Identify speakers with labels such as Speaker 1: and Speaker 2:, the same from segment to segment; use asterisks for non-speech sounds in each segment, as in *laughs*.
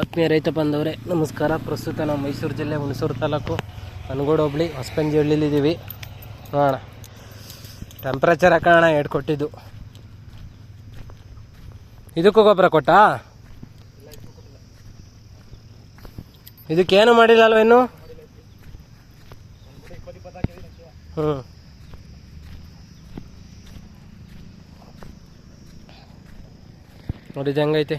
Speaker 1: ಆತ್ಮೀಯ ರೈತ ಬಂದವರೇ ನಮಸ್ಕಾರ. ಪ್ರಸ್ತುತ ನಾವು ಮೈಸೂರು ಜಿಲ್ಲೆ ಹುಣಸೂರು ತಾಲೂಕು ಅನಗೋಡು ಹೋಬಳಿ ಹಳ್ಳಿಲಿದ್ದೀವಿ ನೋಡೋಣ. ಟೆಂಪ್ರೇಚರ್ ಹಾಕೋಣ ಎರಡು ಕೊಟ್ಟಿದ್ದು. ಇದಕ್ಕೂ ಗೊಬ್ಬರ ಕೊಟ್ಟಾ? ಇದಕ್ಕೇನು ಮಾಡಿಲ್ಲ ಅಲ್ವ ಇನ್ನು? ಹ್ಞೂ ನೋಡಿ ಹೆಂಗೈತೆ.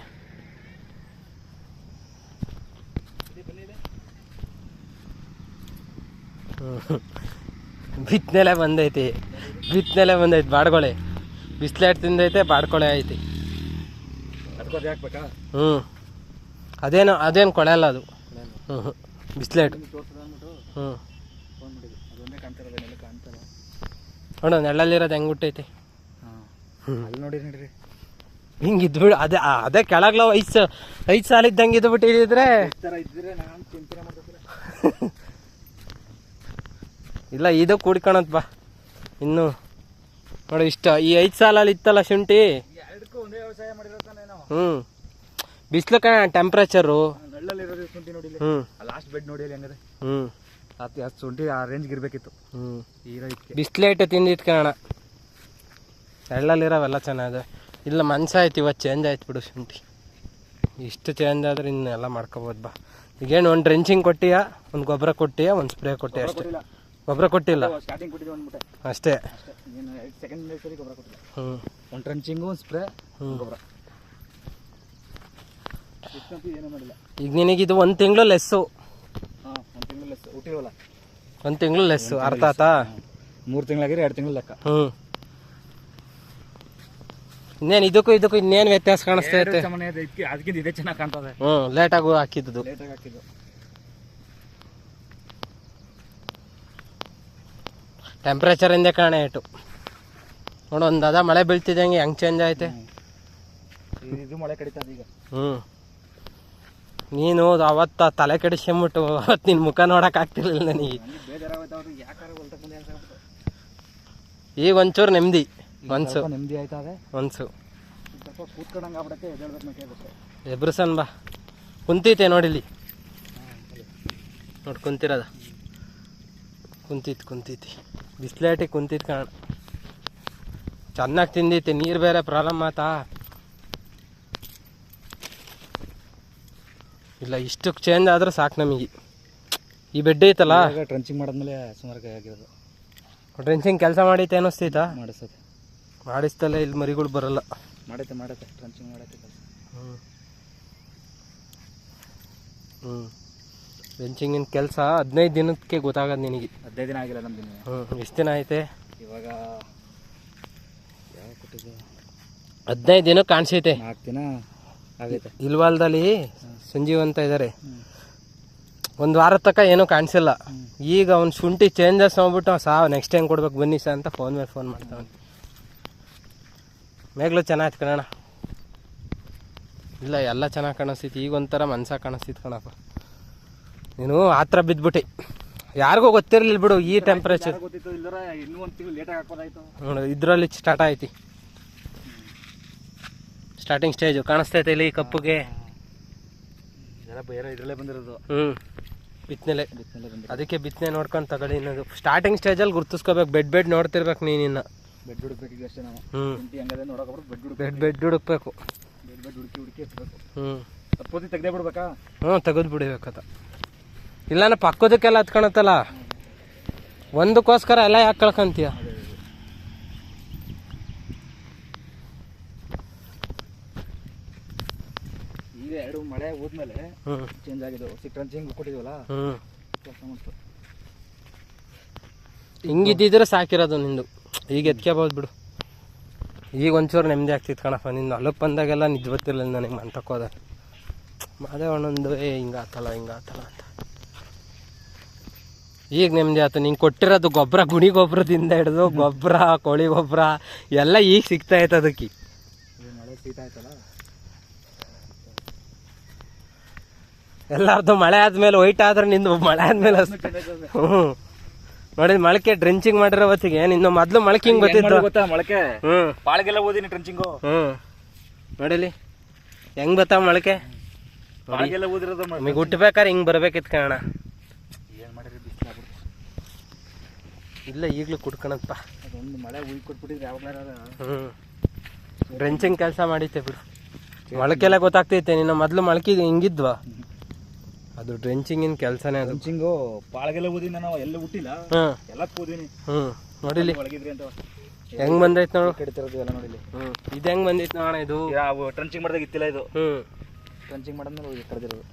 Speaker 1: ಬಿತ್ತನೆಲೆ ಬಂದೈತಿ. ಬಿತ್ತನೆಲೆ ಬಂದೈತಿ ಬಾಡ್ಕೊಳೆ ಬಿಸ್ಲೈಟ್ ತಿಂದೈತೆ ಬಾಡ್ಕೊಳೆ ಐತಿ. ಹ್ಞೂ ಅದೇನು ಅದೇನು ಕೊಳೆ ಅಲ್ಲ ಅದು. ಹ್ಞೂ ಹ್ಞೂ ಬಿಸ್ಲೇಟ್. ಹ್ಞೂ ನೋಡು ನೆಳ್ಳಲ್ಲಿರೋದು ಹೆಂಗೆ ಹುಟ್ಟೈತಿ.
Speaker 2: ನೋಡಿ ನೋಡ್ರಿ.
Speaker 1: ಹಿಂಗೆ ಇದ್ಬಿಡು ಅದೇ ಅದೇ ಕೆಳಗ್ಲ ಐದು ಐದು ಸಾಲ ಇದ್ದಂಗೆ ಇದ್ಬಿಟ್ಟು *laughs* ಇದ್ರೆ
Speaker 2: ಈ ಥರ ಇದ್ದರೆ ನಾನು ಚಿಂತನೆ ಮಾಡ್ತಿಲ್ಲ
Speaker 1: ಇಲ್ಲ ಇದು ಕೂಡ್ಕೊಳತ್ ಬಾ. ಇನ್ನು ನೋಡಿ ಇಷ್ಟ. ಈ ಐದು ಸಾಲಲ್ಲಿ ಇತ್ತಲ್ಲ ಶುಂಠಿ? ಹ್ಞೂ ಬಿಸಿಲು ಕಣ ಟೆಂಪ್ರೇಚರು ಹ್ಞೂ
Speaker 2: ಲಾಸ್ಟ್ ಬೆಡ್ ನೋಡಿ
Speaker 1: ಹ್ಞೂ
Speaker 2: ಶುಂಠಿ ಆ ರೇಂಜ್ಗೆ ಇರಬೇಕಿತ್ತು.
Speaker 1: ಹ್ಞೂ ಬಿಸ್ಲೇಟ್ ತಿಂದಿತ್ತು ಕಣ ಎಳ್ಳಲ್ಲಿರೋವೆಲ್ಲ ಚೆನ್ನಾಗಿದೆ. ಇಲ್ಲ ಮನ್ಸಾಯ್ತು ಇವತ್ತು ಚೇಂಜ್ ಆಯ್ತು ಬಿಡು ಶುಂಠಿ. ಇಷ್ಟು ಚೇಂಜ್ ಆದ್ರೆ ಇನ್ನೆಲ್ಲ ಮಾಡ್ಕೋಬೋದು ಬಾ. ಈಗೇನು ಒಂದು ಡ್ರೆಂಚಿಂಗ್ ಕೊಟ್ಟಿಯಾ? ಒಂದು ಗೊಬ್ಬರ ಕೊಟ್ಟಿಯಾ? ಒಂದು ಸ್ಪ್ರೇ ಕೊಟ್ಟಿಯಾ ಅಷ್ಟೇ? ಗೊಬ್ಬರ ಕೊಟ್ಟಿಲ್ಲ.
Speaker 2: ಸ್ಟಾರ್ಟಿಂಗ್ ಕೊಟ್ಟಿದ್ದು ಅಂದ್ಬಿಟ್ಟೆ.
Speaker 1: ಅಷ್ಟೇ.
Speaker 2: ಅಷ್ಟೇ. ಸೆಕೆಂಡ್ ಸರಿ ಗೊಬ್ಬರ ಕೊಟ್ಟಿಲ್ಲ
Speaker 1: ಹ್ಞೂ
Speaker 2: ಒಂದು ಟ್ರಂಚಿಂಗು ಒಂದು ಸ್ಪ್ರೇ ಗೊಬ್ಬರ. ಇಷ್ಟಂತೂ ಏನೂ ಮಾಡಿಲ್ಲ.
Speaker 1: ಈಗ ನಿನಗಿದು ಒಂದು ತಿಂಗಳು ಲೆಸ್ಸು
Speaker 2: ಹಾಂ ಒಂದು ತಿಂಗಳು ಲೆಸ್
Speaker 1: ಒಂದು ತಿಂಗಳು ಲೆಸ್ಸು ಅರ್ಥ ಆತಾ?
Speaker 2: ಮೂರು ತಿಂಗಳಾಗಿರಿ ಎರಡು ತಿಂಗಳು ಲೆಕ್ಕ.
Speaker 1: ಹ್ಞೂ ಇನ್ನೇನು ಇದಕ್ಕೂ ಇದಕ್ಕೂ ಇನ್ನೇನು ವ್ಯತ್ಯಾಸ ಕಾಣಿಸ್ತಾ
Speaker 2: ಇರುತ್ತೆ? ಅದಕ್ಕಿಂತ ಇದೇ ಚೆನ್ನಾಗಿ ಕಾಣ್ತದೆ.
Speaker 1: ಹ್ಞೂ ಲೇಟಾಗೂ ಹಾಕಿದ್ದು
Speaker 2: ಲೇಟಾಗಿ ಹಾಕಿದ್ದು.
Speaker 1: ಟೆಂಪ್ರೇಚರಿಂದ ಕಾಣ ಇಟ್ಟು. ನೋಡು ಒಂದು ಅದ ಮಳೆ ಬೀಳ್ತಿದ್ದಂಗೆ ಹೆಂಗೆ ಚೇಂಜ್ ಆಯ್ತೆ?
Speaker 2: ಇದು- ಇದು ಮಳೆ ಕಡಿತದ ಈಗ.
Speaker 1: ಹ್ಞೂ ನೀನು ಅವತ್ತ ತಲೆ ಕೆಡಿಸ್ಕೊಂಬಿಟ್ಟು ಅವತ್ತು ನಿನ್ನ ಮುಖ ನೋಡಕ್ ಆಗ್ತಿರ್ಲಿಲ್ಲ ನನಗೆ. ಈಗ ಒಂಚೂರು ನೆಮ್ಮದಿ
Speaker 2: ಮನ್ಸು ನೆಮ್ಮದಿ ಆಯ್ತದೆ. ಬೇಕಾಗುತ್ತೆ
Speaker 1: ಎಬ್ರಸನ್ ಬಾ. ಕುಂತೈತೆ ನೋಡಿಲಿ ನೋಡಿ ಕುಂತಿರೋದ? ಕುಂತಿತ್ತು ಕುಂತೈತಿ. ಬಿಸ್ಲೇಟಿಗೆ ಕುಂತಿತ್ತು ಕಾಣ ಚೆನ್ನಾಗಿ ತಿಂದೈತಿ ನೀರು ಬೇರೆ ಪ್ರಾಬ್ಲಮ್ ಆತಾ. ಇಲ್ಲ ಇಷ್ಟಕ್ಕೆ ಚೇಂಜ್ ಆದ್ರೆ ಸಾಕು ನಮಗೆ. ಈ ಬೆಡ್ ಐತಲ್ಲ?
Speaker 2: ಟ್ರೆಂಚಿಂಗ್ ಮಾಡಿದ್ಮೇಲೆ ಸುಮಾರು ಆಗಿರೋದು
Speaker 1: ಟ್ರೆಂಚಿಂಗ್ ಕೆಲಸ ಮಾಡೈತೆ ಅನ್ನಿಸ್ತೈತಾ
Speaker 2: ಮಾಡಿಸ್ತದೆ
Speaker 1: ಮಾಡಿಸ್ತಲ್ಲ ಇಲ್ಲಿ ಮರಿಗಳು ಬರಲ್ಲ.
Speaker 2: ಮಾಡೈತೆ ಮಾಡೈತೆ ಟ್ರೆಂಚಿಂಗ್ ಮಾಡೈತೆ ಕೆಲಸ.
Speaker 1: ಹ್ಞೂ ಹ್ಞೂ ಬೆಂಚಿಂಗಿನ ಕೆಲಸ ಹದಿನೈದು ದಿನಕ್ಕೆ ಗೊತ್ತಾಗದು ನಿನಗೆ.
Speaker 2: ಹದಿನೈದು ದಿನ ಆಗಿಲ್ಲ ನಮ್ದು.
Speaker 1: ಹ್ಞೂ ಎಷ್ಟು ದಿನ ಐತೆ?
Speaker 2: ಇವಾಗ ಯಾವ ಕೊಟ್ಟಿದ್ದು?
Speaker 1: ಹದಿನೈದು ದಿನ ಕಾಣಿಸೈತೆ.
Speaker 2: ನಾಲ್ಕು ದಿನ ಆಗೈತೆ.
Speaker 1: ಇಲ್ವಾಲ್ದಲ್ಲಿ ಸಂಜೀವ್ ಅಂತ ಇದ್ದಾರೆ ಒಂದು ವಾರ ತನಕ ಏನೂ ಕಾಣಿಸಿಲ್ಲ. ಈಗ ಅವ್ನು ಶುಂಠಿ ಚೇಂಜಸ್ ಮಾಡ್ಬಿಟ್ಟು ಸಾ ನೆಕ್ಸ್ಟ್ ಟೈಮ್ ಕೊಡ್ಬೇಕು ಬನ್ನಿ ಸರ್ ಅಂತ ಫೋನ್ ಮೇಲೆ ಫೋನ್ ಮಾಡ್ತಾವನು ಮೇಗ್ಲು ಚೆನ್ನಾಗಿತ್ತು ಕಣೋಣ ಇಲ್ಲ ಎಲ್ಲ ಚೆನ್ನಾಗಿ ಕಾಣಿಸ್ತಿತ್ತು. ಈಗ ಒಂಥರ ಮನ್ಸ ಕಾಣಿಸ್ತಿತ್ತು ಕಣಪ್ಪ. ನೀನು ಆ ಥರ ಬಿದ್ಬಿಟ್ಟೆ. ಯಾರಿಗೂ ಗೊತ್ತಿರಲಿಲ್ಲ ಬಿಡು ಈ ಟೆಂಪ್ರೇಚರ್ ನೋಡು ಇದರಲ್ಲಿ ಸ್ಟಾರ್ಟ್ ಆಯ್ತಿ. ಸ್ಟಾರ್ಟಿಂಗ್ ಸ್ಟೇಜು ಕಾಣಿಸ್ತೈತೆ ಇಲ್ಲಿ ಕಪ್ಪುಗೆ.
Speaker 2: ಇದರಲ್ಲೇ ಬಂದಿರೋದು.
Speaker 1: ಹ್ಞೂ ಬಿತ್ತನೆಲೆ. ಅದಕ್ಕೆ ಬಿತ್ತನೆ ನೋಡ್ಕೊಂಡು ತಗೊಳ್ಳಿ ಇನ್ನೊಂದು. ಸ್ಟಾರ್ಟಿಂಗ್ ಸ್ಟೇಜಲ್ಲಿ ಗುರ್ತಿಸ್ಕೋಬೇಕು. ಬೆಡ್ ಬೆಡ್ ನೋಡ್ತಿರ್ಬೇಕು ನೀನಿನ್ನ
Speaker 2: ಬೆಡ್ ಹುಡುಕ್ಬೇಕು ಅಷ್ಟೇ ನಾವು.
Speaker 1: ಹ್ಞೂ
Speaker 2: ನೋಡೋಕೆ ಬೆಡ್
Speaker 1: ಬೆಡ್ ಬೆಡ್ ಹುಡುಕ್ಬೇಕು.
Speaker 2: ಬೆಡ್ ಬೆಡ್ ಹುಡುಕಿ ಹುಡುಕಿ ಎತ್ತಬೇಕು
Speaker 1: ಹ್ಞೂ
Speaker 2: ತೆಗ್ದೇ ಬಿಡ್ಬೇಕಾ?
Speaker 1: ಹ್ಞೂ ತೆಗೆದು ಬಿಡಬೇಕದ ಇಲ್ಲಾನ ಪಕ್ಕದಕ್ಕೆಲ್ಲ ಹತ್ಕೊಳತ್ತಲ್ಲ? ಒಂದಕ್ಕೋಸ್ಕರ ಎಲ್ಲ ಯಾಕೆ ಕಳ್ಕೊಂತೀಯ
Speaker 2: ಈಗ ಎರಡು ಮಳೆ ಹೋದ್ಮೇಲೆ ಚೇಂಜ್ ಆಗಿದ್ದು ಟ್ರಂಚಿಂಗ್ ಕೊಟ್ಟಿದ್ವಲ್ಲ?
Speaker 1: ಹಿಂಗಿದ್ದಿದ್ರೆ ಸಾಕಿರೋದು ನಿಂದು. ಈಗ ಎತ್ಕೋಬೋದು ಬಿಡು. ಈಗ ಒಂಚೂರು ನೆಮ್ಮದಿ ಆಗ್ತಿತ್ತು ಕಣಪ್ಪ. ನಿನ್ನ ಹೊಲಕ್ಕೆ ಬಂದಾಗೆಲ್ಲ ನಿಜ ಗೊತ್ತಿರಲಿಲ್ಲ ನನಗೆ. ಮಂತಕ್ಕೋದ ಮಾದೇ ಒಂದೊಂದು ಏ ಹಿಂಗಾತಲ್ಲ ಹಿಂಗಾತಲ್ಲ ಅಂತ. ಈಗ ನೆಮ್ಮದಿ ಆಯ್ತು ನಿಂಗೆ ಕೊಟ್ಟಿರೋದು ಗೊಬ್ಬರ ಗುಣಿ ಗೊಬ್ಬರದಿಂದ ಹಿಡಿದು ಗೊಬ್ಬರ ಕೋಳಿ ಗೊಬ್ಬರ ಎಲ್ಲ ಈಗ ಸಿಗ್ತಾ ಐತೆ ಅದಕ್ಕೆ. ಎಲ್ಲಾರ್ದು ಮಳೆ ಆದ್ಮೇಲೆ ವೈಟ್ ಆದ್ರೆ ನಿಂದು ಮಳೆ ಆದ್ಮೇಲೆ ಹ್ಮ್. ಹ್ಞೂ ನೋಡಿ ಮೊಳಕೆ ಡ್ರೆಂಚಿಂಗ್ ಮಾಡಿರೋ ಹೊತ್ತಿಗೆ ನಿನ್ನ ಮೊದ್ಲು ಮೊಳಕೆ ಹಿಂಗೆ ಗೊತ್ತಿತ್ತು?
Speaker 2: ಗೊತ್ತಾ ಮೊಳಕೆ?
Speaker 1: ಹ್ಞೂ
Speaker 2: ಪಾಳಿಗೆಲ್ಲ ಓದಿನಿ ಡ್ರೆಂಚಿಂಗು
Speaker 1: ಹ್ಞೂ ನೋಡಿಲಿ ಹೆಂಗ್ ಬರ್ತಾವ ಮೊಳಕೆ?
Speaker 2: ಬಾಗಿಲ್ಲ ಊದಿರೋದು
Speaker 1: ನಿಮಗೆ ಹುಟ್ಟಬೇಕಾರೆ ಹಿಂಗೆ ಬರ್ಬೇಕಿತ್ತು ಕಾರಣ
Speaker 2: ಏನು ಮಾಡಿರಿ ಬಿಸಿಲು ಆಗ್ಬಿಡ್ತು
Speaker 1: ಇಲ್ಲ ಈಗಲೂ ಕುಡ್ಕೊಳಪ್ಪ
Speaker 2: ಅದೊಂದು ಮಳೆ ಉಯ್ ಕೊಟ್ಬಿಟ್ಟಿದ್ರೆ ಯಾವಾಗಲಾರ
Speaker 1: ಹ್ಞೂ ಡ್ರೆಂಚಿಂಗ್ ಕೆಲಸ ಮಾಡಿತ್ತೆ ಬಿಡು. ಮೊಳಕೆಲ್ಲ ಗೊತ್ತಾಗ್ತೈತೆ ನಿನ್ನ ಮೊದಲು ಮೊಳಕೆ ಹಿಂಗಿದ್ವಾ? ಅದು ಡ್ರೆಂಚಿಂಗಿನ ಕೆಲಸನೇ ಅದು.
Speaker 2: ಡ್ರೆಂಚಿಂಗು ಪಾಳಗೆಲ್ಲ ಊದಿನ ನಾವು ಎಲ್ಲ ಹುಟ್ಟಿಲ್ಲ?
Speaker 1: ಹ್ಞೂ
Speaker 2: ಎಲ್ಲ ಕೂದಿನಿ
Speaker 1: ಹ್ಞೂ ನೋಡಿಲಿ.
Speaker 2: ಒಳಗಿದ್ರಿ ಅಂತ.
Speaker 1: ಹೆಂಗ್ ಬಂದೈತೆ ನೋಡು.
Speaker 2: ಕೆಡ್ತಿರೋದು ಎಲ್ಲ ನೋಡಿಲಿ.
Speaker 1: ಹ್ಞೂ ಇದು ಹೆಂಗ್ ಬಂದೈತೆ ನೋಡೋಣ ಇದು?
Speaker 2: ಯಾವ ಟ್ರಂಚಿಂಗ್ ಮಾಡ್ದಾಗ ಇತ್ತಿಲ್ಲ ಇದು.
Speaker 1: ಹ್ಞೂ
Speaker 2: ಟ್ರಂಚಿಂಗ್ ಮಾಡಿದ್ಮೇಲೆ ಕಡ್ದಿರೋದು.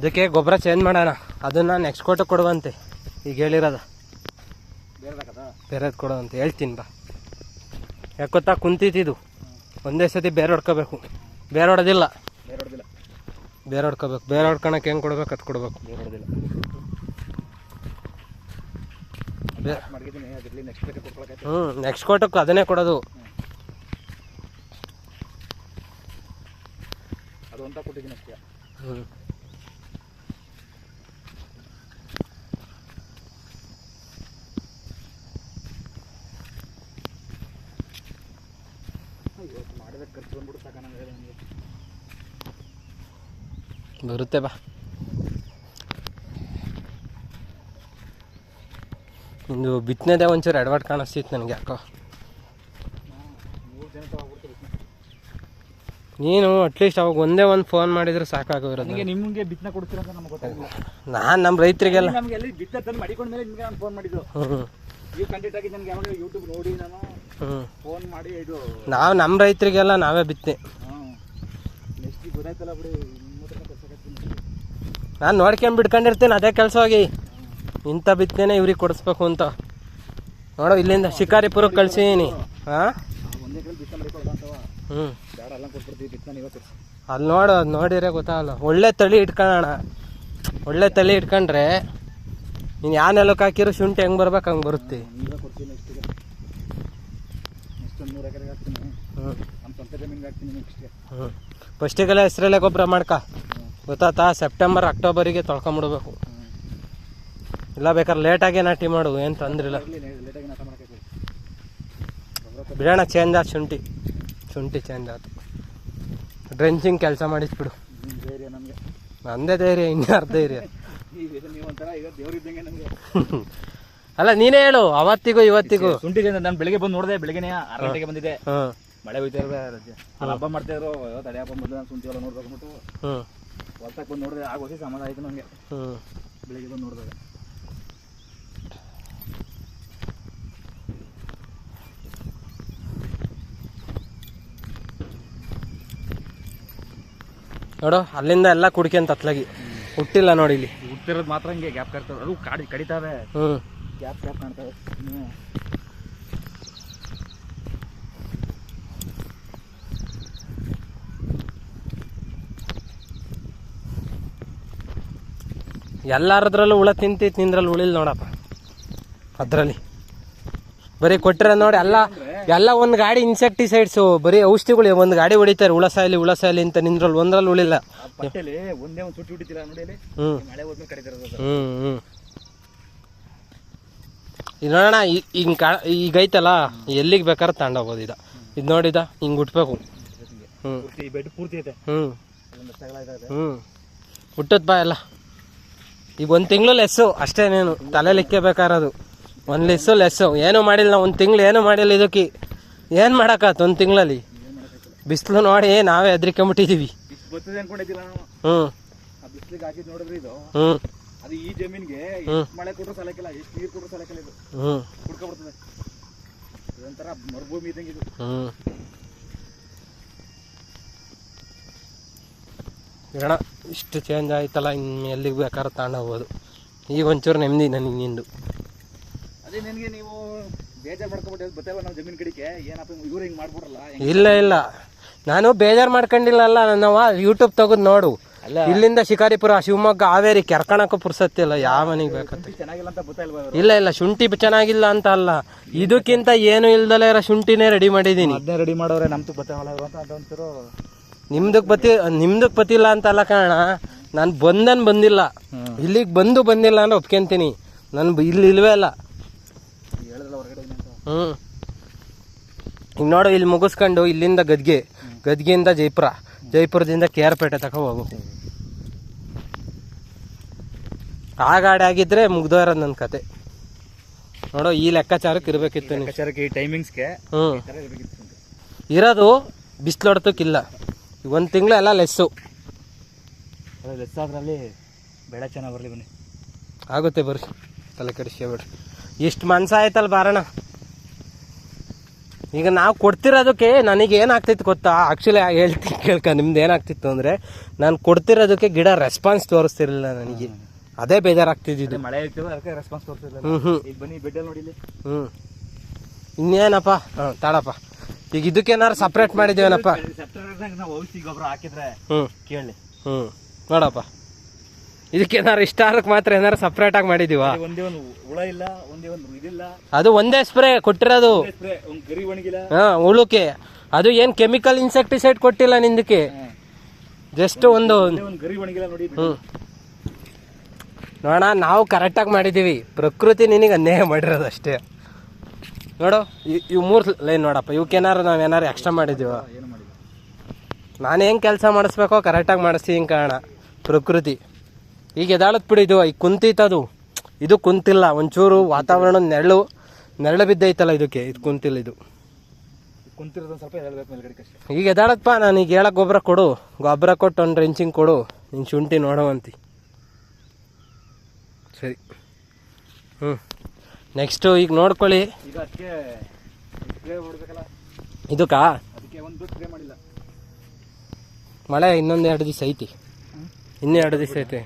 Speaker 1: ಇದಕ್ಕೆ ಗೊಬ್ಬರ ಚೇಂಜ್ ಮಾಡೋಣ. ಅದನ್ನು ನೆಕ್ಸ್ಟ್ ಕೋಟಕ್ಕೆ ಕೊಡುವಂತೆ. ಈಗ ಹೇಳಿರೋದ.
Speaker 2: ಬೇರೆ
Speaker 1: ಬೇರೆದು ಕೊಡುವಂತೆ. ಹೇಳ್ತೀನಿ ಬಾ. ಯಾಕೊತ್ತಾ ಕುಂತಿದ್ದು ಒಂದೇ ಸತಿ ಬೇರೆ ಹೊಡ್ಕೋಬೇಕು. ಬೇರೆ ಹೊಡೋದಿಲ್ಲ.
Speaker 2: ಬೇರೆ
Speaker 1: ಹೊಡ್ಕೋಬೇಕು. ಬೇರೆ ಹೊಡ್ಕೊಳಕ್ಕೆ ಹೆಂಗೆ ಕೊಡ್ಬೇಕು? ಅದು ಕೊಡ್ಬೇಕು.
Speaker 2: ಬೇರೆ ಹೊಡೆದಿಲ್ಲ
Speaker 1: ಹ್ಞೂ ನೆಕ್ಸ್ಟ್ ಕೋಟಕ್ಕೆ ಅದನ್ನೇ ಕೊಡೋದು. ಹ್ಞೂ
Speaker 2: ಇವತ್ತು ಮಾಡಿದ ಖರ್ಚು ಬಂದ್ಬಿಟ್ಟು ಸಾಕ ನನಗೆ ನನಗೆ
Speaker 1: ಬರುತ್ತೆ ಬಾ. ನಿಂದು ಬಿತ್ತನೆದೇ ಒಂಚೂರು ಎಡವಟ್ ಕಾಣಿಸ್ತಿತ್ತು ನನಗೆ ಯಾಕೋ. ನೀನು ಅಟ್ಲೀಸ್ಟ್ ಅವಾಗ ಒಂದೇ ಒಂದು ಫೋನ್ ಮಾಡಿದ್ರೆ ಸಾಕಾಗೋಗಿರೋದು.
Speaker 2: ನನಗೆ ನಿಮಗೆ ಬಿತ್ತನೆ ಕೊಡ್ತೀರ ಅಂತ ನಮ್ಗೆ ಗೊತ್ತಾಗಿಲ್ಲ
Speaker 1: ನಾನು ನಮ್ಮ ರೈತರಿಗೆಲ್ಲ.
Speaker 2: ನಮಗೆ ಎಲ್ಲಿ ಬಿತ್ತ ತಂದು ಮಾಡಿಕೊಂಡ ಮೇಲೆ ನಿಮಗೆ ನಾನು ಫೋನ್ ಮಾಡಿದ್ದು. ನೀವು ಕಂಟೆಂಟ್ ಆಗಿ ನನಗೆ ಯಾವಾಗ ಯೂಟ್ಯೂಬ್ ನೋಡಿ ನಾನು ಫೋನ್ ಮಾಡಿ ಇದು
Speaker 1: ನಾವು ನಮ್ಮ ರೈತರಿಗೆಲ್ಲ ನಾವೇ
Speaker 2: ಬಿತ್ತೆ ನೆಕ್ಸ್ಟ್ ಗೊತ್ತಾಯ್ತಲ್ಲ ಬಿಡಿ.
Speaker 1: ನಾನು ನೋಡ್ಕೊಂಡು ಬಿಡ್ಕೊಂಡಿರ್ತೀನಿ ಅದೇ ಕೆಲಸ ಹೋಗಿ. ಇಂಥ ಬಿತ್ತನೆ ಇವ್ರಿಗೆ ಕೊಡಿಸ್ಬೇಕು ಅಂತ. ನೋಡು, ಇಲ್ಲಿಂದ ಶಿಕಾರಿಪುರಕ್ಕೆ ಕಳ್ಸೀನಿ ಹಾಂ? ಹ್ಞೂ ಅಲ್ಲಿ ನೋಡು, ಅದು ನೋಡಿದ್ರೆ ಗೊತ್ತಾಗಲ್ಲ. ಒಳ್ಳೆ ತಳಿ ಇಟ್ಕೊಳ್ಳೋಣ. ಒಳ್ಳೆ ತಳಿ ಇಟ್ಕೊಂಡ್ರೆ ನೀನು ಯಾವ ನೆಲಕ್ಕೆ ಹಾಕಿರೋ ಶುಂಠಿ ಹೆಂಗೆ ಬರ್ಬೇಕು, ಹಂಗೆ ಬರುತ್ತೆ. ಹ್ಞೂ ಫಸ್ಟಿಗೆಲ್ಲ ಹೆಸ್ರಲ್ಲೇ ಗೊಬ್ಬರ ಮಾಡ್ಕ. ಗೊತ್ತಾತಾ ಸೆಪ್ಟೆಂಬರ್ ಅಕ್ಟೋಬರಿಗೆ ತೊಳ್ಕೊಂಬಿಡ್ಬೇಕು. ಇಲ್ಲ ಬೇಕಾದ್ರೆ ಲೇಟಾಗೆ ನಾಟಿ ಮಾಡು ಏನು ತೊಂದ್ರಿಲ್ಲ ಬಿಡೋಣ ಚೇಂಜ್ ಆಯ್ತು ಶುಂಠಿ. ಶುಂಠಿ ಚೇಂಜ್ ಆಯ್ತು ಡ್ರೆಂಚಿಂಗ್ ಕೆಲಸ ಮಾಡಿಸ್ಬಿಡು ನಂದೇ ಧೈರ್ಯ
Speaker 2: ಇನ್ನೂ ಅರ್ಧ ಧೈರ್ಯ?
Speaker 1: ಅಲ್ಲ ನೀನೇ ಹೇಳು ಅವತ್ತಿಗೂ ಇವತ್ತಿಗೂ.
Speaker 2: ಶುಂಠಿ ನಾನು ಬೆಳಿಗ್ಗೆ ಬಂದು ನೋಡಿದೆ ಬೆಳಿಗ್ಗೆ ಆರು ಗಂಟೆಗೆ
Speaker 1: ಬಂದಿದೆ
Speaker 2: ಮಳೆ ಹೋಯ್ತಾ ಇರೋ ಹಬ್ಬ ಮಾಡ್ತಾ ಇದ್ರು ತಡೆ ಹಬ್ಬ ನಾನು ಶುಂಠಿ ಎಲ್ಲ ನೋಡ್ಬೇಕು ಹೊಲ್ತಕ್ಕೆ ಬಂದು ನೋಡಿದೆ ಆಗ ಹೊಸಿ ಸಮಾಧಾನ ಆಯ್ತು ನನಗೆ
Speaker 1: ಹ್ಞೂ
Speaker 2: ಬೆಳಿಗ್ಗೆ ಬಂದು ನೋಡಿದಾಗ.
Speaker 1: ನೋಡು ಅಲ್ಲಿಂದ ಎಲ್ಲ ಕುಡ್ಕೊಂತ ಅತ್ಲಾಗಿ. ಹುಟ್ಟಿಲ್ಲ ನೋಡಿ ಇಲ್ಲಿ.
Speaker 2: ಹುಟ್ಟಿರೋದು ಮಾತ್ರ ಹಂಗೆ ಗ್ಯಾಪ್ ಕಾಡ್ತವೆ ಅದು ಕಾಡಿ ಕಡಿತಾವೆ.
Speaker 1: ಹ್ಞೂ
Speaker 2: ಗ್ಯಾಪ್ ಗ್ಯಾಪ್ ಕಾಣ್ತವೆ.
Speaker 1: ಎಲ್ಲಾರದ್ರಲ್ಲೂ ಹುಳ ತಿಂತಿತ್ತು ನಿಂದ್ರಲ್ಲಿ ಉಳಿಲ್ ನೋಡಪ್ಪ. ಅದರಲ್ಲಿ. ಬರೀ ಕೊಟ್ಟಿರ ನೋಡಿ ಎಲ್ಲ ಎಲ್ಲ ಒಂದು ಗಾಡಿ ಇನ್ಸೆಕ್ಟಿಸೈಡ್ಸು ಬರೀ ಔಷಧಿಗಳು ಒಂದು ಗಾಡಿ ಹೊಡಿತಾರೆ ಹುಳ ಸಾಯಲಿ ಹುಳ ಸಾಯಲಿ ಅಂತ ನಿಂದ್ರಲ್ಲಿ ಒಂದ್ರಲ್ಲಿ ಉಳಿಲ್ಲ ಹ್ಞೂ ಇದು ನೋಡೋಣ ಹಿಂಗೆ ಕಾ ಈಗ ಐತಲ್ಲ ಎಲ್ಲಿಗೆ ಬೇಕಾದ್ರೆ ತಗೊಂಡೋಗ್ಬೋದು ಇದು. ಇದು ನೋಡಿದ ಹಿಂಗೆ ಹುಟ್ಬೇಕು. ಹ್ಞೂ ಹ್ಞೂ ಹ್ಞೂ ಹುಟ್ಟದ್ ಬಾ ಎಲ್ಲ. ಈಗ ಒಂದು ತಿಂಗಳು ಲೆಸ್ಸು ಅಷ್ಟೇ ನೀನು. ತಲೆ ಲೆಕ್ಕಬೇಕಾರದು ಒಂದು ಲೆಸ್ಸು ಲೆಸ್ಸು ಏನೂ ಮಾಡಿಲ್ಲ, ಒಂದು ತಿಂಗಳು ಏನೂ ಮಾಡಿಲ್ಲ ಇದಕ್ಕೆ. ಏನು ಮಾಡೋಕ್ಕಾತು ಒಂದು ತಿಂಗಳಲ್ಲಿ? ಬಿಸಿಲು ನೋಡಿ ನಾವೇ ಹೆದ್ರಿಕೊಂಬಿಟ್ಟಿದ್ದೀವಿ ಹ್ಞೂ ಹ್ಞೂ
Speaker 2: ಅದು ಈ ಜಮೀನ್ಗೆ ಮಳೆ ಸಲಕಿಲ್ಲ ನೀರು ಸಲಕಿಲ್ಲ ಇದು
Speaker 1: ಹ್ಞೂ
Speaker 2: ಇದು
Speaker 1: ಹ್ಞೂ ಬೇಡ ಇಷ್ಟು ಚೇಂಜ್ ಆಯ್ತಲ್ಲ ಇನ್ನು ಎಲ್ಲಿಗೆ ಬೇಕಾದ್ರೆ ತಗೊಂಡೋಗ್ಬೋದು. ಈಗ ಒಂಚೂರು ನೆಮ್ಮದಿ ನನಗೆ ನಿಂದು.
Speaker 2: ಅದೇ ನಿನಗೆ ನೀವು ಬೇಜಾರು ಮಾಡ್ಕೊಬಿಟ್ಟು ಬರ್ತೇವೆ ನಾವು ಜಮೀನ್ ಕಡೆಗೆ ಏನಪ್ಪ ಇವ್ರು ಹಿಂಗೆ ಮಾಡ್ಬಿಡ್ರಲ್ಲ
Speaker 1: ಇಲ್ಲ ಇಲ್ಲ. ನಾನು ಬೇಜಾರು ಮಾಡ್ಕೊಂಡಿಲ್ಲ ಅಲ್ಲ ನಾವು ಯೂಟ್ಯೂಬ್ ತೆಗೆದು ನೋಡು. ಇಲ್ಲಿಂದ ಶಿಕಾರಿಪುರ ಶಿವಮೊಗ್ಗ ಹಾವೇರಿ ಕೆರ್ಕಣಕ್ಕೂ ಪುರ್ಸತ್ತಿಲ್ಲ ಯಾವ ಮನೆಗೆ ಬೇಕಂತ ಇಲ್ಲ ಇಲ್ಲ. ಶುಂಠಿ ಚೆನ್ನಾಗಿಲ್ಲ ಅಂತ ಅಲ್ಲ. ಇದಕ್ಕಿಂತ ಏನು ಇಲ್ದಲೇ ಇರೋ ಶುಂಠಿನೇ ರೆಡಿ ಮಾಡಿದ್ದೀನಿ.
Speaker 2: ಅದನ್ನೇ ರೆಡಿ ಮಾಡೋರೆ ನಮ್ದು ಇವ್ರು ಅಂತ
Speaker 1: ನಿಮ್ದಕ್ ಪತಿ ನಿಮ್ದಕ್ ಬತ್ತಿಲ್ಲ ಅಂತ ಅಲ್ಲ ಕಾರಣ ನಾನು ಬಂದನ್ ಬಂದಿಲ್ಲ. ಇಲ್ಲಿಗೆ ಬಂದು ಬಂದಿಲ್ಲ ಅಂದ್ರೆ ಒಪ್ಕೊಂತೀನಿ. ನಾನು ಇಲ್ಲಿ ಇಲ್ವೇ
Speaker 2: ಅಲ್ಲ.
Speaker 1: ಹ್ಞೂ ಈಗ ನೋಡು ಇಲ್ಲಿ ಮುಗಿಸ್ಕೊಂಡು ಇಲ್ಲಿಂದ ಗದ್ಗೆ. ಗದ್ಗೆಯಿಂದ ಜೈಪುರ. ಜೈಪುರದಿಂದ ಕೆ ಆರ್ ಪೇಟೆ ತಕ ಹೋಗು. ಆ ಗಾಡಿ ಆಗಿದ್ರೆ ಮುಗ್ದೋರ ನನ್ನ ಕತೆ. ನೋಡೋ ಈ ಲೆಕ್ಕಾಚಾರಕ್ಕೆ ಇರಬೇಕಿತ್ತು
Speaker 2: ಲೆಕ್ಕಾಚಾರಕ್ಕೆ ಈ ಟೈಮಿಂಗ್ಸ್ಗೆ
Speaker 1: ಹ್ಞೂ. ಇರೋದು ಬಿಸಿಲೊಡ್ತಕ್ಕಿಲ್ಲ. ಒಂದು ತಿಂಗಳು ಎಲ್ಲ ಲೆಸ್ಸು
Speaker 2: ಲೆಸ್ ಆದ್ರಲ್ಲಿ ಬೆಳೆ ಚೆನ್ನಾಗಿ ಬರಲಿ ಬನ್ನಿ.
Speaker 1: ಆಗುತ್ತೆ ಬರ್ರಿ ತಲೆ ಕೆಡಿಸ್ಕೊಬೇಡ್ರಿ ಇಷ್ಟು ಮನ್ಸ ಆಯ್ತಲ್ಲ ಬಾರಣ ಈಗ ನಾವು ಕೊಡ್ತಿರೋದಕ್ಕೆ ನನಗೆ ಏನಾಗ್ತಿತ್ತು ಗೊತ್ತಾ? ಆ್ಯಕ್ಚುಲಿ ಹೇಳ್ತೀನಿ ಕೇಳ್ಕ ನಿಮ್ದು ಏನಾಗ್ತಿತ್ತು ಅಂದರೆ ನಾನು ಕೊಡ್ತಿರೋದಕ್ಕೆ ಗಿಡ ರೆಸ್ಪಾನ್ಸ್ ತೋರಿಸ್ತಿರಲಿಲ್ಲ ನನಗೆ. ಅದೇ ಬೇಜಾರಾಗ್ತಿದ್ದು
Speaker 2: ಮಳೆ ಅದಕ್ಕೆ ರೆಸ್ಪಾನ್ಸ್ ತೋರಿಸ್ತಿರಲಿಲ್ಲ.
Speaker 1: ಹ್ಞೂ ಹ್ಞೂ
Speaker 2: ಬನ್ನಿ ಬೆಡ್ಡಲ್ಲಿ ನೋಡಿಲ್ಲ.
Speaker 1: ಹ್ಞೂ ಇನ್ನೇನಪ್ಪ? ಹಾಂ ತಾಳಪ್ಪ. ಈಗ ಇದಕ್ಕೇನಾರು ಸಪ್ರೇಟ್
Speaker 2: ಮಾಡಿದೇವೇನಪ್ಪ ನಾವು ಔಷಧಿ ಗೊಬ್ಬರ ಹಾಕಿದ್ರೆ
Speaker 1: ಹ್ಞೂ
Speaker 2: ಕೇಳಿ.
Speaker 1: ಹ್ಞೂ ನೋಡಪ್ಪ. ಇದಕ್ಕೇನಾರು ಇಷ್ಟಾರಕ್ಕೆ ಮಾತ್ರ ಏನಾರು ಸಪ್ರೇಟಾಗಿ ಮಾಡಿದ್ದೀವಾ?
Speaker 2: ಒಂದೇ ಒಂದು ಹುಳ ಇಲ್ಲ ಒಂದೇ ಒಂದು ಇದಿಲ್ಲ.
Speaker 1: ಅದು ಒಂದೇ ಸ್ಪ್ರೇ ಕೊಟ್ಟಿರೋದು.
Speaker 2: ಸ್ಪ್ರೇ ಒಂದು ಗರಿ ಒಣಗಿಲ್ಲ.
Speaker 1: ಹಾ ಉಳುಕೆ ಅದು ಏನು ಕೆಮಿಕಲ್ ಇನ್ಸೆಕ್ಟಿಸೈಡ್ ಕೊಟ್ಟಿಲ್ಲ ನಿಂದಕ್ಕೆ? ಜಸ್ಟ್ ಒಂದು
Speaker 2: ಗರಿ ಒಣಗಿಲ್ಲ ನೋಡಿ
Speaker 1: ಹ್ಞೂ ನೋಡೋಣ ನಾವು ಕರೆಕ್ಟಾಗಿ ಮಾಡಿದ್ದೀವಿ. ಪ್ರಕೃತಿ ನಿನಗೆ ಅನ್ಯಾಯ ಮಾಡಿರೋದು ಅಷ್ಟೇ ನೋಡು ಇವು ಮೂರು ಲೈನ್ ನೋಡಪ್ಪ ಇವಕ್ಕೇನಾರು ನಾವು ಏನಾರು ಎಕ್ಸ್ಟ್ರಾ ಮಾಡಿದ್ದೀವ ನಾನು ಹೆಂಗೆ ಕೆಲಸ ಮಾಡಿಸ್ಬೇಕೋ ಕರೆಕ್ಟಾಗಿ ಮಾಡಿಸ್ತೀನಿ ಕಾರಣ? ಪ್ರಕೃತಿ. ಈಗ ಎದಾಳತ್ ಬಿಡಿದು ಇದು ಈಗ ಅದು. ಇದು ಕುಂತಿಲ್ಲ ಒಂಚೂರು ವಾತಾವರಣ ನೆರಳು ನೆರಳು ಬಿದ್ದೈತಲ್ಲ ಇದಕ್ಕೆ ಇದು ಕುಂತಿಲ್ಲ ಇದು. ಈಗ ಎದಾಳತ್ಪ ನಾನು ಈಗ ಹೇಳಕ್ ಗೊಬ್ಬರ ಕೊಡು. ಗೊಬ್ಬರ ಕೊಟ್ಟು ಒಂದು ರೆಂಚಿಂಗ್ ಕೊಡು. ನಿನ್ನ ಶುಂಠಿ ನೋಡುವಂತಿ ಸರಿ. ಹ್ಞೂ ನೆಕ್ಸ್ಟು ಈಗ ನೋಡ್ಕೊಳ್ಳಿ.
Speaker 2: ಈಗ ಅದಕ್ಕೆ ಸ್ಪ್ರೇ ಹೊಡ್ಬೇಕಲ್ಲ
Speaker 1: ಇದಕ್ಕಾ?
Speaker 2: ಅದಕ್ಕೆ ಒಂದು ಸ್ಪ್ರೇ ಮಾಡಿಲ್ಲ.
Speaker 1: ಮಳೆ ಇನ್ನೊಂದು ಎರಡು ದಿವಸ ಐತಿ. ಇನ್ನೂ ಎರಡು ದಿವಸ ಐತೆ.